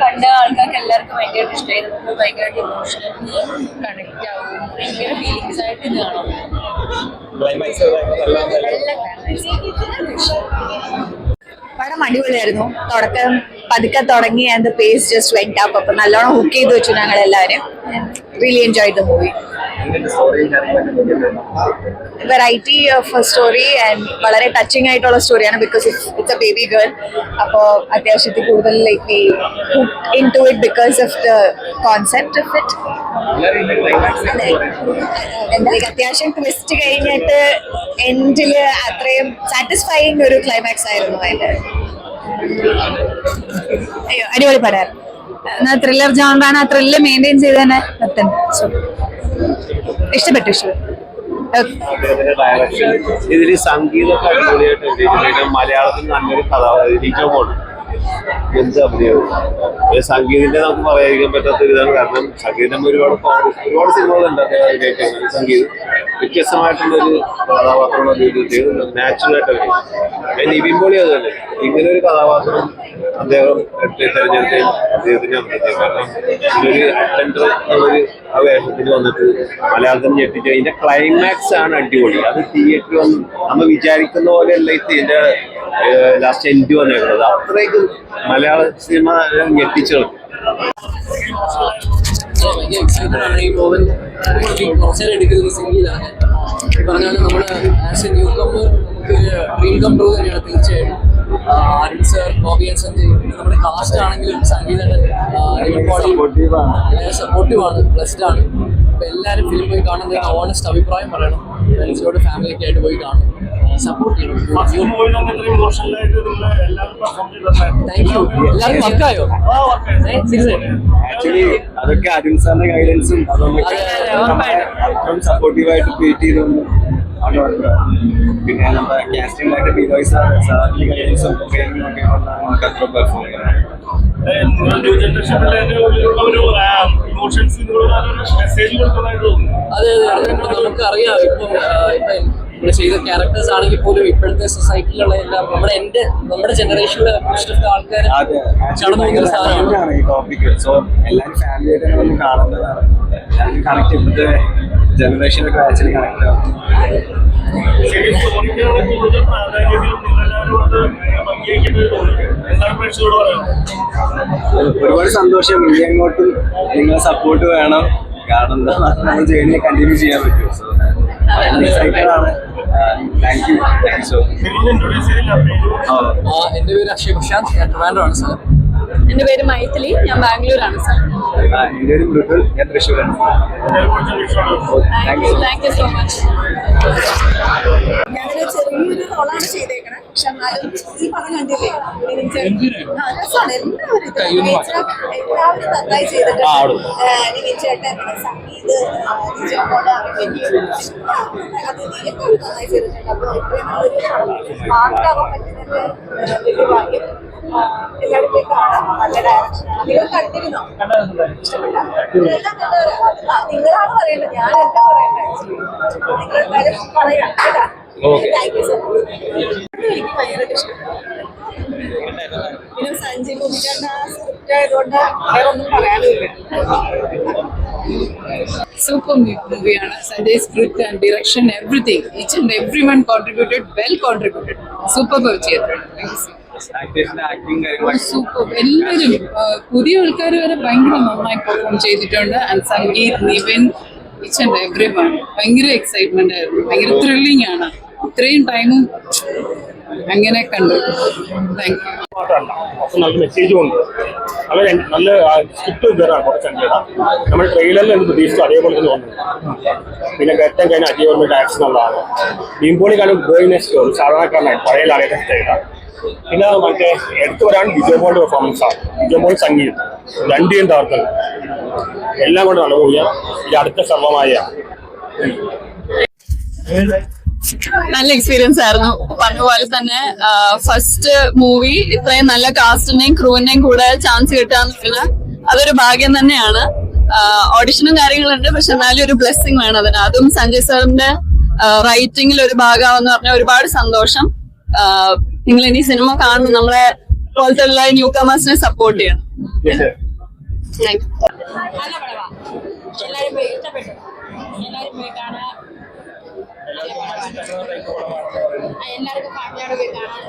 കണ്ട ആൾക്കാർക്ക് എല്ലാവർക്കും ഭയങ്കരമായിട്ട് ഇഷ്ടമായി ഭയങ്കരമായിട്ട് ഇമോഷണലി കണക്ട് ആവും ഭയങ്കര ഫീലിങ്സ് ആയിട്ട് ഇത് പടം അടിപൊളിയായിരുന്നു. തുടക്കം പതുക്കെ തുടങ്ങി and pace just went up അപ്പൊ നല്ലോണം ഹുക്ക് ചെയ്ത് വെച്ചു ഞങ്ങൾ എല്ലാവരും really enjoy the movie variety of story and വളരെ ടച്ചിങ് ആയിട്ടുള്ള സ്റ്റോറിയാണ് because it's a baby girl അപ്പോൾ അത്യാവശ്യത്തിൽ കൂടുതൽ like we into it because of the concept of it അത്യാവശ്യം ട്വിസ്റ്റ് കഴിഞ്ഞിട്ട് എൻഡിൽ അത്രയും സാറ്റിസ്ഫൈങ് ഒരു ക്ലൈമാക്സ് ആയിരുന്നു അതിന്റെ. അയ്യോ അടിപൊളി പടമായിരുന്നു എന്നാൽ ത്രില്ലർ ജോണറാണ് ആ ത്രില്ല് മെയിന്റെയിൻ ചെയ്ത് തന്നെ നിർത്തുന്നത് So, ഇഷ്ടപ്പെട്ടു ഇഷ്ടപ്പെട്ടു. ഇതിൽ സംഗീതമൊക്കെ അടിപൊളിയായിട്ട് മലയാളത്തിൽ നല്ലൊരു കഥ ലിജോമോണ് എന്ത് അഭിനയവും ഒരു സംഗീതത്തിന്റെ നമുക്ക് പറയാതിരിക്കാൻ പറ്റാത്ത ഇതാണ്. കാരണം സംഗീതം ഒരുപാട് ഒരുപാട് സിനിമകളുണ്ട് സംഗീതം വ്യത്യസ്തമായിട്ടുള്ള ഒരു ആയിട്ട് അഭിനയിക്കും. നിവിൻ പോളി അത് തന്നെ ഇങ്ങനെ ഒരു കഥാപാത്രം അദ്ദേഹം തെരഞ്ഞെടുത്തതിൽ അദ്ദേഹത്തിന് അഭിനയിച്ചത് കാരണം ഇതൊരു അറ്റൻഡർ എന്നൊരു ആ വേഷത്തിൽ വന്നിട്ട് മലയാളത്തിൽ ഞെട്ടിച്ച് അതിന്റെ ക്ലൈമാക്സ് ആണ് അടിപൊളി. അത് തിയേറ്ററിൽ വന്ന് നമ്മൾ വിചാരിക്കുന്ന പോലെയല്ല ഇതിന്റെ ലാസ്റ്റ് എൻഡ് വന്നേക്കുന്നത്. അത്രയ്ക്ക് മലയാള സിനിമ ഞെട്ടിച്ചു ഈ പറഞ്ഞാൽ നമ്മൾ ആസ് എ ന്യൂ കമ്പർ നമുക്ക് ഡ്രീം കം ട്രൂ തന്നെയാണ് തീർച്ചയായിട്ടും. Arun sir Bobby and Sanjay പിന്നെ നമ്മുടെ കാസ്റ്റ് ആണെങ്കിലും സംഗീതം സപ്പോർട്ടീവ് ആണ്. ബ്ലസ്ഡ് ആണ് അപ്പൊ എല്ലാവരും ഫിലിം പോയി കാണുന്ന ഓണസ്റ്റ് അഭിപ്രായം പറയണം. ഫ്രണ്ട്സിനോട് ഫാമിലിയൊക്കെ ആയിട്ട് പോയി കാണും സപ്പോർട്ട് ചെയ്യണം. താങ്ക് യു എല്ലാവരും വർക്കായോ ആക്ച്വലി അതൊക്കെ അരുൺ സാറിന്റെ ഗൈഡൻസും സപ്പോർട്ടീവായിട്ട് ട്രീറ്റ് ചെയ്തു. പിന്നെ നമ്മുടെ കാസ്റ്റിംഗിലായിട്ട് ബിനോയ് സാർ സാറിന്റെ ഗൈഡൻസും ഒക്കെ ഒക്കെ കൊണ്ടാണ് നമുക്ക് അത്ര പെർഫോം ചെയ്യുന്നത് മെസ്സേജ് കൊടുക്കുന്നതായിട്ട് തോന്നുന്നു. അതെ അതെ അത് നമുക്ക് അറിയാം ഇപ്പം ഇപ്പൊ നമ്മൾ ചെയ്ത ക്യാരക്ടേഴ്സ് ആണെങ്കിൽ പോലും ഇപ്പോഴത്തെ സൊസൈറ്റിയിലുള്ള എല്ലാം നമ്മുടെ എന്റെ നമ്മുടെ ജനറേഷനിലെ ഇഷ്ടപ്പെട്ട ആൾക്കാരെ ആൾക്കാർ കടന്നു പോകുന്ന സാധനമാണ്. ഈ ടോപ്പിക് സോ എല്ലാവരും ഫാമിലിയായിട്ട് കാണേണ്ടതാണ് കണക്ട് ജനറേഷനൊക്കെ ആക്ച്വലി കണക്ട് ആവും ഒരുപാട് സന്തോഷം. ഇനി അങ്ങോട്ടും നിങ്ങളെ സപ്പോർട്ട് വേണം. കാരണം എന്താ നമ്മൾ ജേണി കണ്ടിന്യൂ ചെയ്യാൻ പറ്റും. സോ എക്സൈറ്റഡ് ആണ് thank you thank so cinema പേര് ആ, എന്റെ പേര് അക്ഷയ് പ്രശാന്ത്. ഞാൻ ട്രിവാൻഡ്രമാണ് സ്ഥലം എന്റെ പേര് മൈഥിലി ഞാൻ ബാംഗ്ലൂരാണ് സാർ. എന്റെ ഒരു മൃദുൽ ഞാൻ തൃശ്ശൂരാണ്. Thank you. So much. ഞാനൊരു ചെറിയൊരു റോളാണ് ചെയ്തേക്കണേ. പക്ഷെ എന്നാലും ഈ പടം കണ്ടില്ലേ? രസമാണ്. എല്ലാവരും നന്നായി ചെയ്തിട്ടുണ്ട്. ഏഹ് നിവിൻ ചേട്ടൻ സംഗീത് എല്ലാവരും നന്നായി ചെയ്തിട്ടുണ്ട്. അപ്പോൾ ഇത്രയും വലിയ ഭാഗ്യം ആ, എല്ലാവരും കാണാം നല്ല ഡയറക്ഷനാണ് നിങ്ങൾ കണ്ടിരുന്നോ നിങ്ങളാണ് പറയേണ്ടത് ഞാനല്ല പറയേണ്ടത് നിങ്ങൾ എന്തായാലും പറയാം കേട്ടോ താങ്ക് യു സോ മച്ച് എനിക്ക് ഭയങ്കര ഇഷ്ടപ്പെട്ടു പിന്നെ സഞ്ജയ് ആ സ്ക്രിപ്റ്റ് ആയതുകൊണ്ട് വേറെ ഒന്നും പറയാനില്ല super മൂവിയാണ്. Sanjay script and direction everything each and every one contributed well contributed super ചെയ്തിട്ടുണ്ട് സൂപ്പർ എല്ലാവരും പുതിയ ആൾക്കാർ വരെ ഭയങ്കര നന്നായി പെർഫോം ചെയ്തിട്ടുണ്ട്. And Sangeeth Nivin each and every one ഭയങ്കര എക്സൈറ്റ്മെന്റ് ആയിരുന്നു. ഭയങ്കര ത്രില്ലിംഗ് ആണ്. ഇത്രയും ടൈമും അങ്ങനെ കണ്ടു. താങ്ക് യു അപ്പൊ നല്ല സ്ക്രിപ്റ്റ് ഇതാണ് കുറച്ച് അഞ്ചേടാ നമ്മൾ ട്രെയിലറിൽ എന്ത് പ്രതീക്ഷിച്ചു അതേപോലെ തന്നെ വന്നു. പിന്നെ ഘട്ടം കഴിഞ്ഞ അജീവർമ്മ എന്നുള്ളതാണ്. ഉള്ളതാണ് കാലം ഗോയിനെസ്റ്റ് ഒരു സാധാരണക്കാരനായി പഴയ ലാലേട്ടൻ സ്റ്റൈലാണ് പിന്നെ മറ്റേ എടുത്തു വരാൻ ബിജോമോളുടെ പെർഫോമൻസ് ആണ്. ബിജോമോൾ സംഗീതം. രണ്ടിയും തകർക്കുന്നത് എല്ലാം കൊണ്ട് നടക്കുക ഇത് അടുത്ത സർവമായ നല്ല എക്സ്പീരിയൻസ് ആയിരുന്നു. പറഞ്ഞ പോലെ തന്നെ ഫസ്റ്റ് മൂവി ഇത്രയും നല്ല കാസ്റ്റിന്റെയും ക്രൂവിന്റെയും കൂടെ ചാൻസ് കിട്ടാന്ന് പറഞ്ഞാൽ അതൊരു ഭാഗ്യം തന്നെയാണ്. ഓഡിഷനും കാര്യങ്ങളുണ്ട് പക്ഷെ എന്നാലും ഒരു ബ്ലെസ്സിങ് വേണം അതിന്. അതും സഞ്ജയ് സാറിന്റെ റൈറ്റിംഗിൽ ഒരു ഭാഗമാവെന്ന് പറഞ്ഞാൽ ഒരുപാട് സന്തോഷം. നിങ്ങൾ ഇനി സിനിമ കാണുന്നു നമ്മളെ പോലത്തെ ഉള്ള ന്യൂ കമേഴ്സിനെ സപ്പോർട്ട് ചെയ്യണം എല്ലാരും ഇഷ്ടപ്പെട്ടു. എല്ലാരും കാണാൻ എല്ലാവർക്കും ഫാമിലിയോട് പോയി കാണാൻ